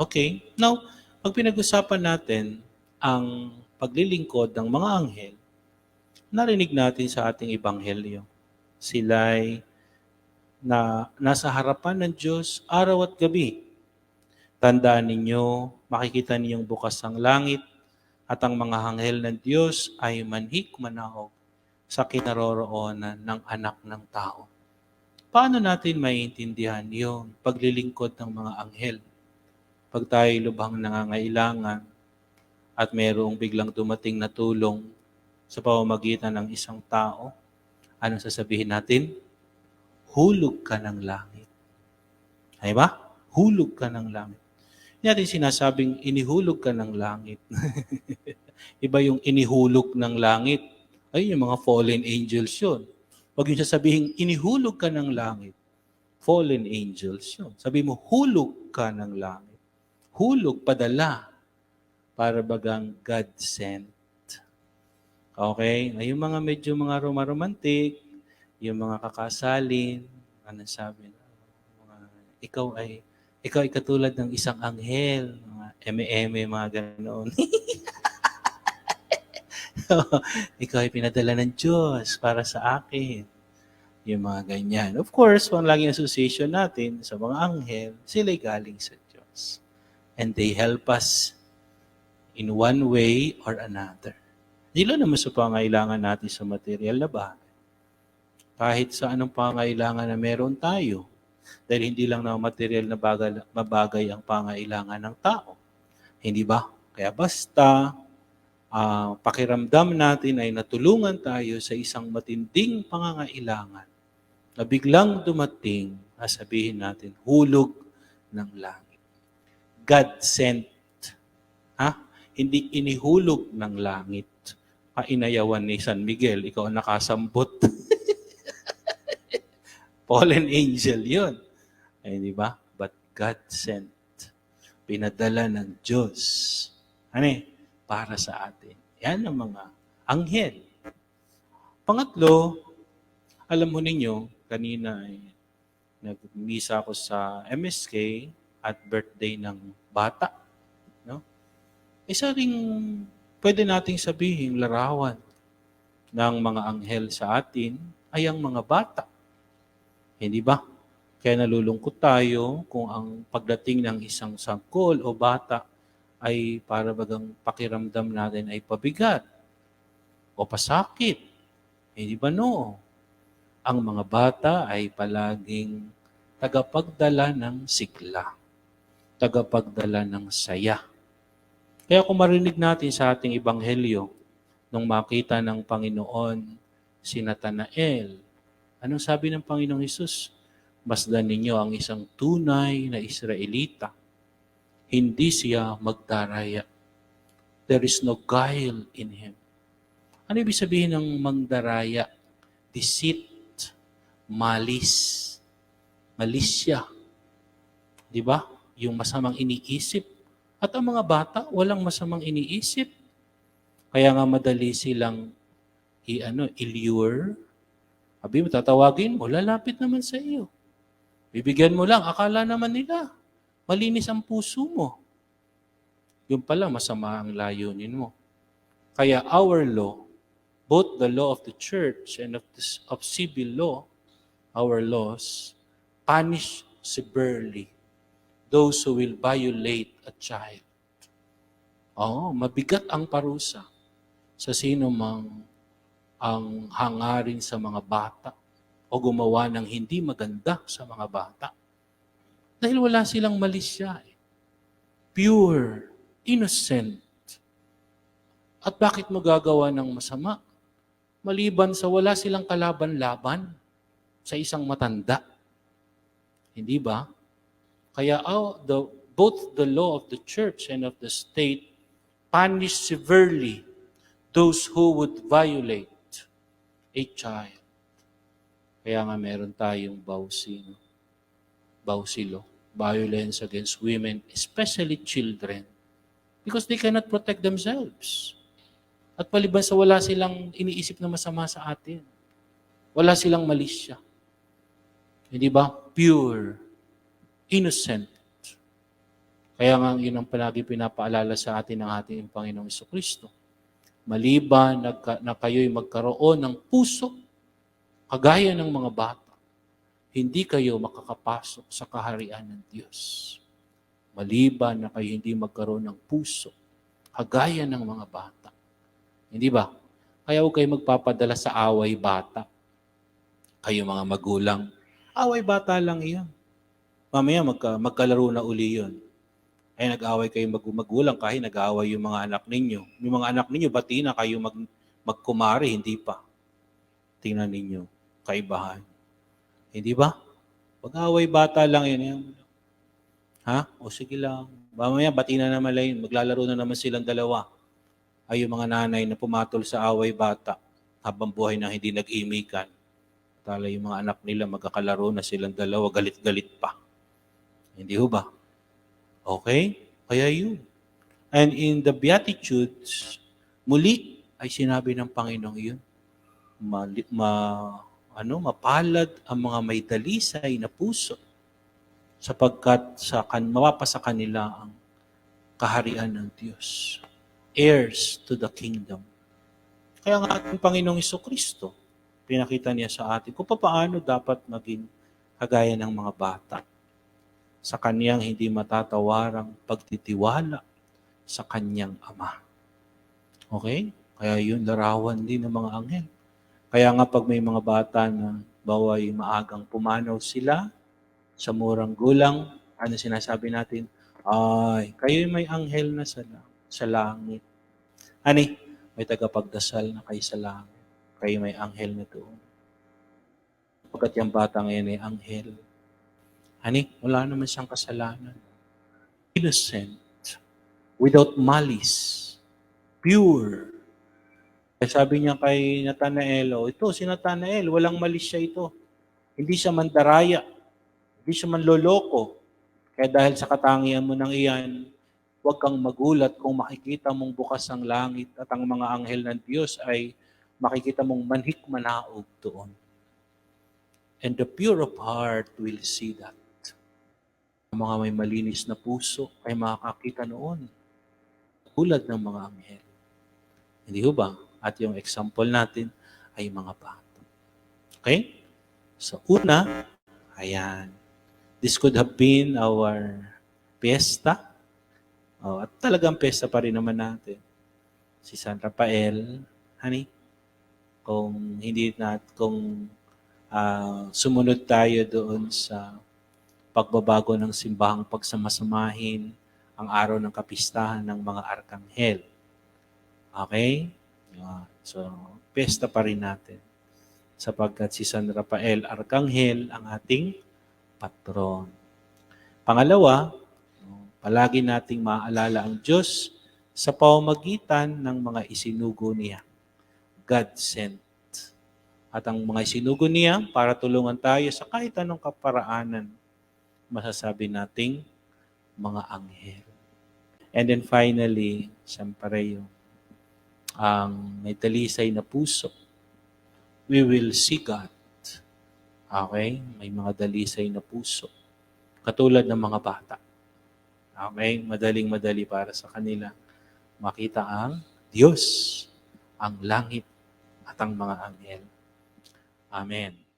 Okay? Now, pag pinag-usapan natin ang paglilingkod ng mga anghel, narinig natin sa ating ebanghelyo. Sila'y na nasa harapan ng Diyos araw at gabi. Tandaan ninyo, makikita ninyong bukas ang langit at ang mga anghel ng Diyos ay manhik manaog sa kinaroroonan ng anak ng tao. Paano natin maiintindihan yung paglilingkod ng mga anghel? Pag tayo lubhang nangangailangan at mayroong biglang dumating na tulong sa pamamagitan ng isang tao, anong sasabihin natin? Hulog ka ng langit. Ay ba? Hulog ka ng langit. Hindi natin sinasabing inihulog ka ng langit. Iba yung inihulog ng langit. Ay, yung mga fallen angels yun. Huwag yung sasabihin, inihulog ka ng langit. Fallen angels yun. Sabi mo, hulog ka ng langit. Hulog, padala. Para bagang God sent. Okay? Ay, yung mga medyo mga romantic, yung mga kakasalin, ano sabi na, ikaw ay, ikaw ay katulad ng isang anghel, mga eme-eme, mga ganoon. ikaw ay pinadala ng Diyos para sa akin. Yung mga ganyan. Of course, ang laging association natin sa mga anghel, sila'y galing sa Diyos. And they help us in one way or another. Lang naman sa pangailangan natin sa material na bagay. Kahit sa anong pangailangan na meron tayo. Dahil hindi lang na material na bagay, mabagay ang pangailangan ng tao. Hindi ba? Kaya basta ah, pakiramdam natin ay natulungan tayo sa isang matinding pangangailangan na biglang dumating, sabihin natin, hulog ng langit. God sent. Ha? Hindi inihulog ng langit. Kainayawan ni San Miguel, ikaw ang nakasambot. Fallen angel yun. Ay, di ba? But God sent. Pinadala ng Diyos. Ano eh? Para sa atin. Yan ang mga anghel. Pangatlo, alam mo ninyo, kanina ay nagmisa ako sa MSK at birthday ng bata. No? Isa ring pwede nating sabihin larawan ng mga anghel sa atin ay ang mga bata. Hindi ba? Kaya nalulungkot tayo kung ang pagdating ng isang sangkol o bata ay para bagang pakiramdam natin ay pabigat o pasakit. Hindi ba no? Ang mga bata ay palaging tagapagdala ng sigla, tagapagdala ng saya. Kaya kung marinig natin sa ating ebanghelyo, nung makita ng Panginoon si Natanael, anong sabi ng Panginoong Hesus? Masdan ninyo ang isang tunay na Israelita. Hindi siya magdaraya. There is no guile in him. Ano ibig sabihin ng magdaraya? Deceit, malis, malisya. Di ba? Yung masamang iniisip. At ang mga bata, walang masamang iniisip. Kaya nga madali silang i ano, ilure. Sabi mo, tatawagin mo, lalapit naman sa iyo. Bibigyan mo lang, akala naman nila, malinis ang puso mo. Yung pala, masama ang layunin mo. Kaya our law, both the law of the church and of, this, of civil law, our laws, punish severely those who will violate a child. Oo, mabigat ang parusa sa sino mang ang hangarin sa mga bata o gumawa ng hindi maganda sa mga bata. Dahil wala silang malisya. Eh. Pure, innocent. At bakit mo ng masama? Maliban sa wala silang kalaban-laban sa isang matanda. Hindi ba? Kaya oh, the, both the law of the church and of the state punish severely those who would violate a child. Kaya nga meron tayong bawsi, no? bawsi law, violence against women, especially children, because they cannot protect themselves. At paliban sa wala silang iniisip na masama sa atin. Wala silang malisya. Hindi ba? Pure, innocent. Kaya nga yun ang palagi pinapaalala sa atin ng ating Panginoong Kristo. Maliban na, na kayo'y magkaroon ng puso, kagaya ng mga bata, hindi kayo makakapasok sa kaharian ng Diyos. Maliban na kayo hindi magkaroon ng puso, kagaya ng mga bata. Hindi ba? Kaya huwag kayo magpapadala sa away bata. Kayo mga magulang, away bata lang iyan. Mamaya magka, magkalaro na uli yun. Ay nag-away kayo mag magulang kahit nag-away yung mga anak ninyo. Yung mga anak ninyo, bati na kayo mag, magkumari, hindi pa. Tingnan ninyo, kaibahan. Hindi ba? Pag-away bata lang yan. Ha? O sige lang. Mamaya, bati na naman lang. Maglalaro na naman silang dalawa. Ay yung mga nanay na pumatol sa away bata habang buhay na hindi nag-imikan. Tala yung mga anak nila, magkakalaro na silang dalawa, galit-galit pa. Hindi ho ba? Okay? Kaya yun. And in the Beatitudes, muli ay sinabi ng Panginoong yun, mali, ma, ano, mapalad ang mga may dalisay na puso sapagkat sa kan mapapasa kanila ang kaharian ng Diyos. Heirs to the kingdom. Kaya nga ating Panginoong Iso Kristo, pinakita niya sa atin kung paano dapat maging kagaya ng mga bata sa kanyang hindi matatawarang pagtitiwala sa kanyang ama. Okay? Kaya yun, larawan din ng mga anghel. Kaya nga pag may mga bata na baway maagang pumanaw sila sa murang gulang, ano sinasabi natin? Ay, kayo may anghel na sa, sa langit. Ani, may tagapagdasal na kayo sa langit. Kayo may anghel na doon. Pagkat yung bata ngayon ay anghel. Ani, wala naman siyang kasalanan. Innocent. Without malice. Pure. Kaya sabi niya kay Nathanael, oh, ito si Nathanael, walang malis siya ito. Hindi siya mandaraya. Hindi siya manloloko. Kaya dahil sa katangian mo ng iyan, huwag kang magulat kung makikita mong bukas ang langit at ang mga anghel ng Diyos ay makikita mong manhik manaog doon. And the pure of heart will see that. Ang mga may malinis na puso ay makakakita noon. Tulad ng mga anghel. Hindi ho ba? At yung example natin ay mga bata. Okay? So una, ayan. This could have been our pesta. Oh, at talagang pesta pa rin naman natin. Si San Rafael, honey, kung hindi nat kung ah, sumunod tayo doon sa pagbabago ng simbahang pagsamasamahin ang araw ng kapistahan ng mga arkanghel. Okay? Yan. So, pesta pa rin natin. Sapagkat si San Rafael Arkanghel ang ating patron. Pangalawa, palagi nating maaalala ang Diyos sa pamamagitan ng mga isinugo niya. God sent. At ang mga isinugo niya para tulungan tayo sa kahit anong kaparaanan, masasabi nating mga anghel. And then finally, yung ang may talisay na puso, we will see God. Okay? May mga dalisay na puso. Katulad ng mga bata. Okay? Madaling-madali para sa kanila makita ang Diyos, ang langit, at ang mga anghel. Amen.